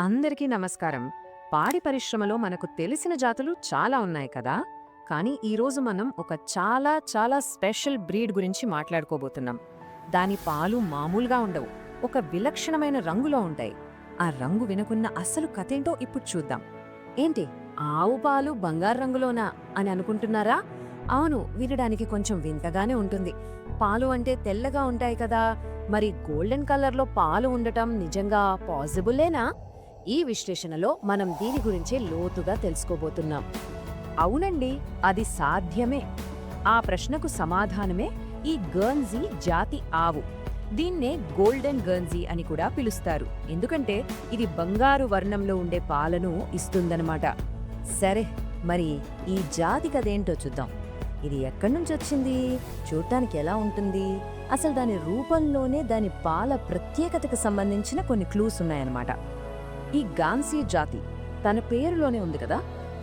అందరికీ నమస్కారం. పాడి పరిశ్రమలో మనకు తెలిసిన జాతులు చాలా ఉన్నాయి కదా? కానీ ఈరోజు మనం ఒక చాలా చాలా స్పెషల్ బ్రీడ్ గురించి మాట్లాడుకోబోతున్నాం. దాని పాలు మామూలుగా ఉండవు. ఒక విలక్షణమైన రంగులో ఉంటాయి. ఆ రంగు వినకున్న అసలు కథేంటో ఇప్పుడు చూద్దాం. ఏంటి? ఆవు పాలు బంగారు రంగులోనా అని అనుకుంటున్నారా? అవును వినడానికి కొంచెం వింతగానే ఉంటుంది. పాలు అంటే తెల్లగా ఉంటాయి కదా? మరి గోల్డెన్ కలర్లో పాలు ఉండటం నిజంగా పాసిబులేనా ఈ విశ్లేషణలో మనం దీని గురించే లోతుగా తెలుసుకోబోతున్నాం. అవునండి అది సాధ్యమే. ఆ ప్రశ్నకు సమాధానమే ఈ గర్న్జీ జాతి ఆవు. దీన్నే గోల్డెన్ గర్న్జీ అని కూడా పిలుస్తారు. ఎందుకంటే ఇది బంగారు వర్ణంలో ఉండే పాలను ఇస్తుందన్నమాట. సరే మరి ఈ జాతి కదేంటో చూద్దాం. ఇది ఎక్కడి నుంచి వచ్చింది? చూడటానికి ఎలా ఉంటుంది? అసలు దాని రూపంలోనే దాని పాల ప్రత్యేకతకు సంబంధించిన కొన్ని క్లూస్ ఉన్నాయన్నమాట. ఈ గాన్సీ జాతి తన పేరులోనే ఉంది కదా?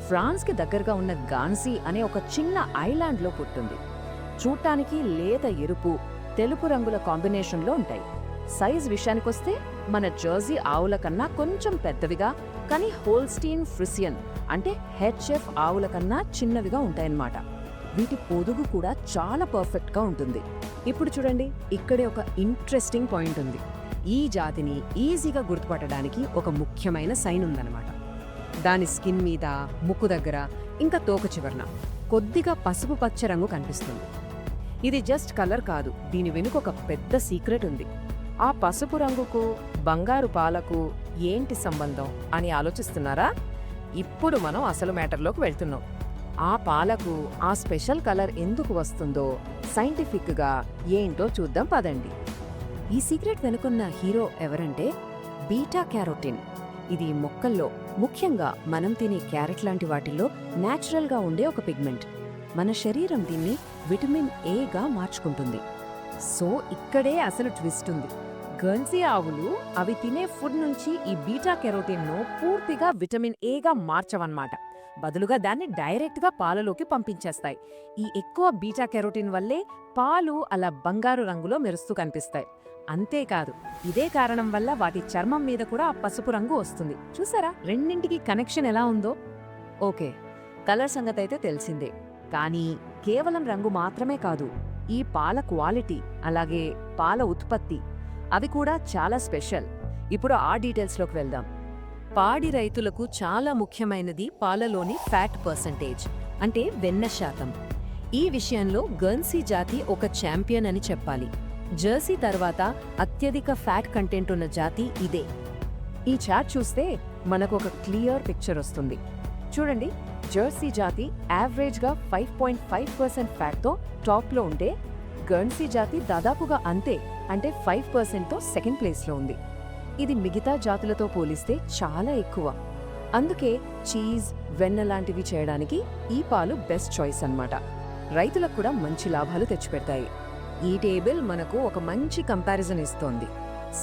ఫ్రాన్స్కి దగ్గరగా ఉన్న గాన్సీ అనే ఒక చిన్న ఐలాండ్లో పుట్టింది. చూడటానికి లేత ఎరుపు తెలుపు రంగుల కాంబినేషన్లో ఉంటాయి. సైజ్ విషయానికొస్తే మన జర్సీ ఆవుల కన్నా కొంచెం పెద్దవిగా కానీ హోల్స్టీన్ ఫ్రిసియన్ అంటే హెచ్ఎఫ్ ఆవుల కన్నా చిన్నవిగా ఉంటాయన్నమాట. వీటి పొదుగు కూడా చాలా పర్ఫెక్ట్గా ఉంటుంది. ఇప్పుడు చూడండి ఇక్కడే ఒక ఇంట్రెస్టింగ్ పాయింట్ ఉంది. ఈ జాతిని ఈజీగా గుర్తుపట్టడానికి ఒక ముఖ్యమైన సైన్ ఉందన్నమాట. దాని స్కిన్ మీద ముక్కు దగ్గర ఇంకా తోక చివరన కొద్దిగా పసుపు పచ్చ రంగు కనిపిస్తుంది. ఇది జస్ట్ కలర్ కాదు దీని వెనుక ఒక పెద్ద సీక్రెట్ ఉంది. ఆ పసుపు రంగుకు బంగారు పాలకు ఏంటి సంబంధం అని ఆలోచిస్తున్నారా? ఇప్పుడు మనం అసలు మ్యాటర్లోకి వెళ్తున్నాం. ఆ పాలకు ఆ స్పెషల్ కలర్ ఎందుకు వస్తుందో సైంటిఫిక్గా ఏంటో చూద్దాం పదండి. ఈ సీక్రెట్ వెనుకున్న హీరో ఎవరంటే బీటా క్యారోటిన్. ఇది మొక్కల్లో ముఖ్యంగా మనం తినే క్యారెట్ లాంటి వాటిల్లో న్యాచురల్గా ఉండే ఒక పిగ్మెంట్. మన శరీరం దీన్ని విటమిన్ ఏగా మార్చుకుంటుంది. సో ఇక్కడే అసలు ట్విస్ట్ ఉంది. గర్న్సీ ఆవులు అవి తినే ఫుడ్ నుంచి ఈ బీటా కెరోటిన్ను పూర్తిగా విటమిన్ ఏగా మార్చవన్నమాట. బదులుగా దాన్ని డైరెక్ట్గా పాలలోకి పంపించేస్తాయి. ఈ ఎక్కువ బీటా కెరోటిన్ వల్లే పాలు అలా బంగారు రంగులో మెరుస్తూ కనిపిస్తాయి. అంతేకాదు. ఇదే కారణం వల్ల వాటి చర్మం మీద కూడా పసుపు రంగు వస్తుంది. చూసారా? రెండింటికి కనెక్షన్ ఎలా ఉందో? ఓకే. కలర్ సంగతి అయితే తెలిసిందే. కానీ కేవలం రంగు మాత్రమే కాదు ఈ పాల క్వాలిటీ అలాగే పాల ఉత్పత్తి అవి కూడా చాలా స్పెషల్. ఇప్పుడు ఆ డీటెయిల్స్లోకి వెళ్దాం. పాడి రైతులకు చాలా ముఖ్యమైనది పాలలోని ఫ్యాట్ పర్సంటేజ్ అంటే వెన్న శాతం. ఈ విషయంలో గర్న్సీ జాతి ఒక ఛాంపియన్ అని చెప్పాలి. జెర్సీ తర్వాత అత్యధిక ఫ్యాట్ కంటెంట్ ఉన్న జాతి ఇదే. ఈ చాట్ చూస్తే మనకు ఒక క్లియర్ పిక్చర్ వస్తుంది. చూడండి జెర్సీ జాతి యావరేజ్గా ఫైవ్ పాయింట్ ఫైవ్ పర్సెంట్ ఫ్యాట్తో టాప్లో ఉంటే గర్న్సీ జాతి దాదాపుగా అంతే అంటే ఫైవ్ పర్సెంట్తో సెకండ్ ప్లేస్లో ఉంది. ఇది మిగతా జాతులతో పోలిస్తే చాలా ఎక్కువ. అందుకే చీజ్ వెన్న లాంటివి చేయడానికి ఈ పాలు బెస్ట్ చాయిస్ అన్నమాట. రైతులకు కూడా మంచి లాభాలు తెచ్చిపెడతాయి. ఈ టేబుల్ మనకు ఒక మంచి కంపారిజన్ ఇస్తోంది.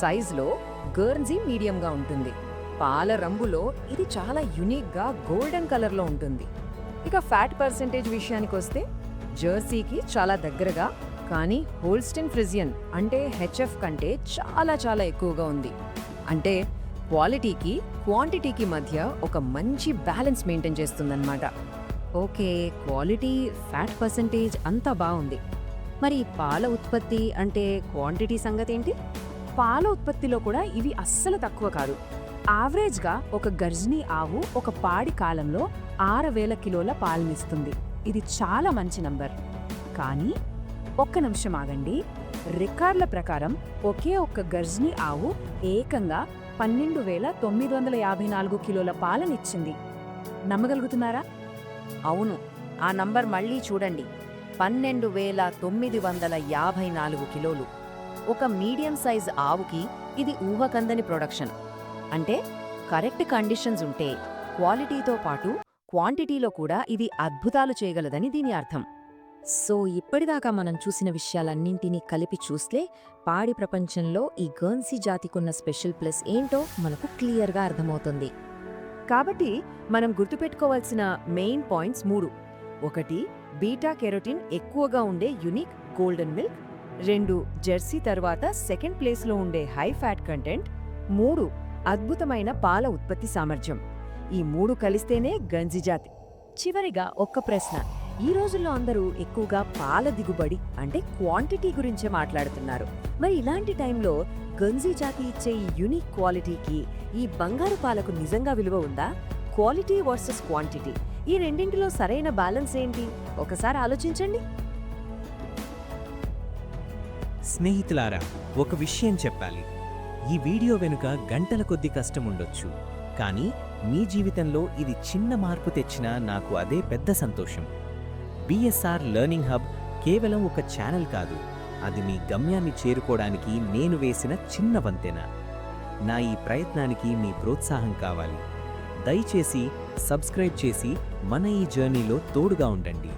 సైజులో గర్న్జీ మీడియంగా ఉంటుంది. పాల రంగులో ఇది చాలా యునిక్గా గోల్డెన్ కలర్లో ఉంటుంది. ఇక ఫ్యాట్ పర్సెంటేజ్ విషయానికి వస్తే జెర్సీకి చాలా దగ్గరగా కానీ హోల్స్టిన్ ఫ్రిజియన్ అంటే హెచ్ఎఫ్ కంటే చాలా చాలా ఎక్కువగా ఉంది. అంటే క్వాలిటీకి క్వాంటిటీకి మధ్య ఒక మంచి బ్యాలెన్స్ మెయింటైన్ చేస్తుందన్నమాట. ఓకే క్వాలిటీ ఫ్యాట్ పర్సంటేజ్ అంతా బాగుంది. మరి పాల ఉత్పత్తి అంటే క్వాంటిటీ సంగతి ఏంటి పాల ఉత్పత్తిలో కూడా ఇవి అస్సలు తక్కువ కాదు. యావరేజ్గా ఒక గర్జినీ ఆవు ఒక పాడి కాలంలో ఆరు వేల కిలోల పాలనిస్తుంది. ఇది చాలా మంచి నంబర్ కానీ ఒక్క నిమిషం ఆగండి. రికార్డుల ప్రకారం ఒకే ఒక్క గర్జినీ ఆవు ఏకంగా పన్నెండు వేల తొమ్మిది వందల యాభై నాలుగు కిలోల పాలనిచ్చింది. నమ్మగలుగుతున్నారా? అవును. ఆ నంబర్ మళ్ళీ చూడండి. పన్నెండు వేల తొమ్మిది వందల యాభై నాలుగు కిలోలు. ఒక మీడియం సైజ్ ఆవుకి ఇది ఊహకందని ప్రొడక్షన్. అంటే కరెక్ట్ కండిషన్స్ ఉంటే క్వాలిటీతో పాటు క్వాంటిటీలో కూడా ఇది అద్భుతాలు చేయగలదని దీని అర్థం. సో ఇప్పటిదాకా మనం చూసిన విషయాలన్నింటినీ కలిపి చూస్తే పాడి ప్రపంచంలో ఈ గర్న్సీ జాతికున్న స్పెషల్ ప్లస్ ఏంటో మనకు క్లియర్గా అర్థమవుతుంది. కాబట్టి మనం గుర్తుపెట్టుకోవాల్సిన మెయిన్ పాయింట్స్ మూడు. ఒకటి బీటా కెరోటిన్ ఎక్కువగా ఉండే యునిక్ గోల్డెన్ మిల్క్ రెండు జెర్సీ తర్వాత సెకండ్ ప్లేస్లో ఉండే హై ఫ్యాట్ కంటెంట్ మూడు అద్భుతమైన పాల ఉత్పత్తి సామర్థ్యం. ఈ మూడు కలిస్తేనే గంజి జాతి. చివరిగా ఒక్క ప్రశ్న. ఈ రోజుల్లో అందరూ ఎక్కువగా పాల దిగుబడి అంటే క్వాంటిటీ గురించే మాట్లాడుతున్నారు. మరి ఇలాంటి టైంలో గంజి జాతి ఇచ్చే ఈ యునిక్ క్వాలిటీకి ఈ బంగారు పాలకు నిజంగా విలువ ఉందా? Quality versus quantity. ఈ రెండింటిలో సరైన బ్యాలెన్స్ ఏంటి? ఒకసారి ఆలోచించండి. స్నేహితులారా ఒక విషయం చెప్పాలి. ఈ వీడియో వెనుక గంటల కొద్ది కష్టం ఉండొచ్చు. కానీ మీ జీవితంలో ఇది చిన్న మార్పు తెచ్చినా నాకు అదే పెద్ద సంతోషం. బిఎస్ఆర్ లెర్నింగ్ హబ్ కేవలం ఒక ఛానల్ కాదు. అది మీ గమ్యాన్ని చేరుకోవడానికి నేను వేసిన చిన్న వంతెన. నా ఈ ప్రయత్నానికి మీ ప్రోత్సాహం కావాలి. దయచేసి సబ్స్క్రైబ్ చేసి మన ఈ జర్నీలో తోడుగా ఉండండి.